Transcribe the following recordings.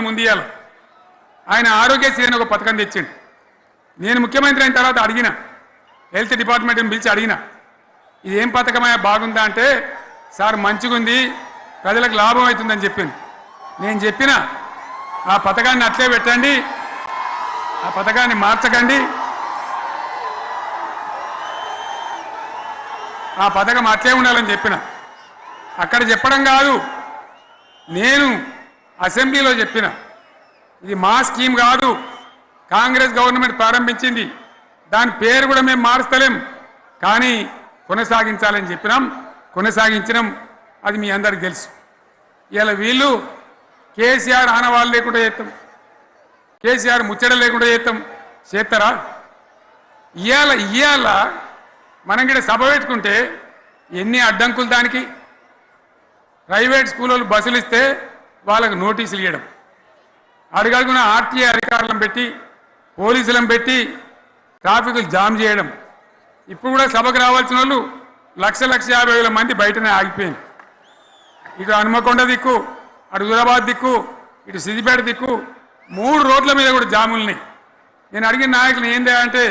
ముందు ఇవ్వాలి ఆయన ఆరోగ్యశ్రీ అని ఒక పథకం తెచ్చిండు. నేను ముఖ్యమంత్రి అయిన తర్వాత అడిగిన హెల్త్ డిపార్ట్మెంట్ని పిలిచి అడిగిన ఇది ఏం పథకమయ్యా బాగుందా అంటే సార్ మంచిగుంది ప్రజలకు లాభం అవుతుందని చెప్పింది నేను చెప్పిన ఆ పథకాన్ని అట్లే పెట్టండి ఆ పథకాన్ని మార్చకండి ఆ పథకం అట్లే ఉండాలని చెప్పిన. అక్కడ చెప్పడం కాదు నేను అసెంబ్లీలో చెప్పిన ఇది మా స్కీమ్ కాదు కాంగ్రెస్ గవర్నమెంట్ ప్రారంభించింది దాని పేరు కూడా మేము మారుస్తలేం కానీ కొనసాగించాలని చెప్పినాం కొనసాగించినాం అది మీ అందరికి తెలుసు. ఇలా వీళ్ళు కేసీఆర్ ఆనవాళ్ళు లేకుండా చేస్తాం. కేసీఆర్ ముచ్చట లేకుండా చేస్తాం. చేస్తారా? ఇవాళ ఇవాళ మనం కూడా సభ పెట్టుకుంటే ఎన్ని అడ్డంకులు దానికి? ప్రైవేట్ స్కూళ్ళు బస్సులు ఇస్తే వాళ్ళకు నోటీసులు ఇవ్వడం అడుగడుగున ఆర్టీఏ అధికారులను పెట్టి పోలీసులను పెట్టి ట్రాఫిక్లు జామ్ చేయడం. ఇప్పుడు కూడా సభకు రావాల్సిన వాళ్ళు లక్ష లక్ష యాభై వేల మంది బయటనే ఆగిపోయింది. ఇటు హనుమకొండ దిక్కు అటు హుజరాబాద్ దిక్కు ఇటు సిద్దిపేట దిక్కు మూడు రోడ్ల మీద కూడా జాములున్నాయి నేను అడిగిన నాయకులు ఏం అంటే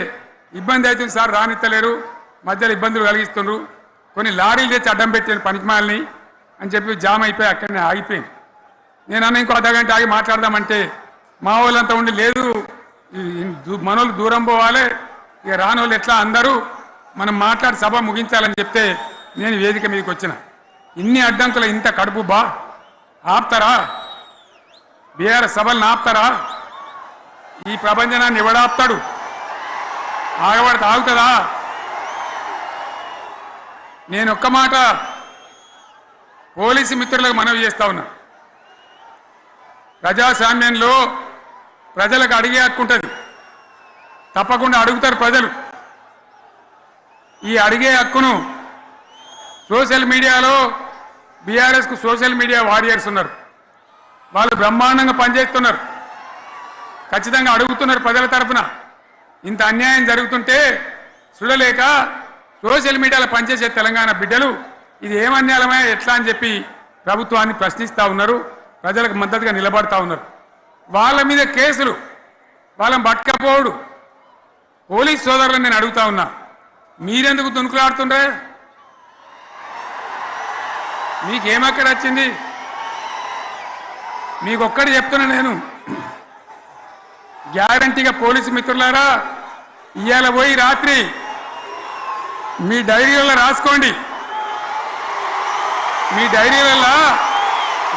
ఇబ్బంది అవుతుంది సార్ రానిత్తలేరు మధ్యలో ఇబ్బందులు కలిగిస్తుండ్రు కొన్ని లారీలు తెచ్చి అడ్డం పెట్టాను పనికిమాలని అని చెప్పి జామ్ అయిపోయి అక్కడనే ఆగిపోయింది. నేను అన్న ఇంకో అర్ధగంట ఆగి మాట్లాడదామంటే మా వాళ్ళంతా ఉండి లేదు. మనోళ్ళు దూరం పోవాలి. ఇక రానోళ్ళు ఎట్లా అందరూ మనం మాట్లాడి సభ ముగించాలని చెప్తే నేను వేదిక మీదకి వచ్చిన. ఇన్ని అడ్డంకులు ఇంత కడుపు బా. ఆపుతారా? బీఆర్ సభలను ఆపుతారా? ఈ ప్రపంచనాన్ని ఎవడాపుతాడు ఆగబడితే ఆగుతుందా నేను ఒక్క మాట పోలీసు మిత్రులకు మనవి చేస్తా ఉన్నా. ప్రజాస్వామ్యంలో ప్రజలకు అడిగే హక్కు ఉంటుంది తప్పకుండా అడుగుతారు ప్రజలు. ఈ అడిగే హక్కును సోషల్ మీడియాలో బీఆర్ఎస్కు సోషల్ మీడియా వారియర్స్ ఉన్నారు. వాళ్ళు బ్రహ్మాండంగా పనిచేస్తున్నారు. ఖచ్చితంగా అడుగుతున్నారు ప్రజల తరఫున. ఇంత అన్యాయం జరుగుతుంటే చూడలేక సోషల్ మీడియాలో పనిచేసే తెలంగాణ బిడ్డలు ఇది ఏం ఎట్లా అని చెప్పి ప్రభుత్వాన్ని ప్రశ్నిస్తూ ఉన్నారు. ప్రజలకు మద్దతుగా నిలబడతా ఉన్నారు. వాళ్ళ మీద కేసులు వాళ్ళని పట్టుకపోవడు. పోలీస్ సోదరులను నేను అడుగుతా ఉన్నా మీరెందుకు దునుకులాడుతుండ్రే మీకేమక్కడ వచ్చింది? మీకు చెప్తున్నా నేను. గ్యారంటీగా పోలీసు మిత్రులారా ఇవాళ పోయి రాత్రి మీ డైరీలలో రాసుకోండి. మీ డైరీలలో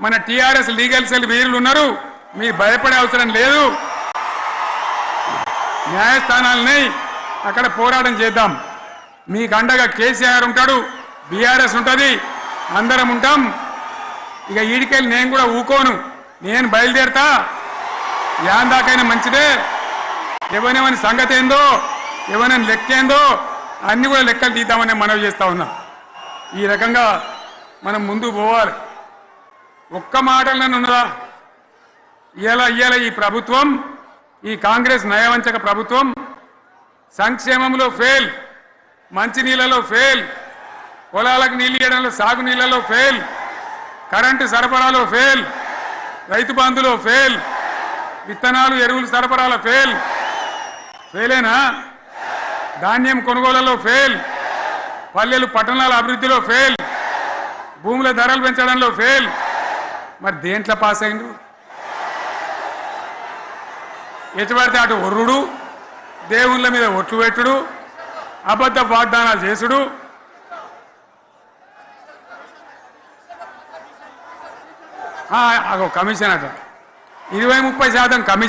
మన టీఆర్ఎస్ లీగల్ సెల్ వీరులు ఉన్నారు మీ భయపడే అవసరం లేదు. న్యాయస్థానాలని అక్కడ పోరాటం చేద్దాం. మీకు అండగా కేసీఆర్ ఉంటాడు బీఆర్ఎస్ ఉంటుంది అందరం ఉంటాం. ఇక ఈడికెళ్ళి నేను కూడా ఊకోను. నేను బయలుదేరతా. యాందాకైనా మంచిదే. ఎవరెవరి సంగతి ఏందో ఎవరైనా లెక్కేందో అన్నీ కూడా లెక్కలు తీద్దామని మనవి చేస్తా ఉన్నా. ఈ రకంగా మనం ముందు పోవాలి. ఒక్క మాటలను ఉన్నదా ఇవాళ ఇవాళ ఈ ప్రభుత్వం ఈ కాంగ్రెస్ నయవంచక ప్రభుత్వం సంక్షేమంలో ఫెయిల్ మంచినీళ్ళలో ఫెయిల్ పొలాలకు నీళ్ళు ఇవ్వడంలో సాగు నీళ్ళలో ఫెయిల్ కరెంటు సరఫరాలో ఫెయిల్ రైతు బంధులో ఫెయిల్ విత్తనాలు ఎరువులు సరఫరాలో ఫెయిల్ ఫెయిలేనా ధాన్యం కొనుగోలలో ఫెయిల్ పల్లెలు పట్టణాల అభివృద్ధిలో ఫెయిల్ భూముల ధరలు పెంచడంలో ఫెయిల్ మరి దేంట్లో పాస్ అయిండు? ఎటు పడితే అటు ఒర్రుడు దేవుళ్ళ మీద ఒట్లు పెట్టుడు అబద్ధ వాగ్దానాలు చేసుడు. అగో కమిషన్ అట. ఇరవై ముప్పై శాతం కమిషన్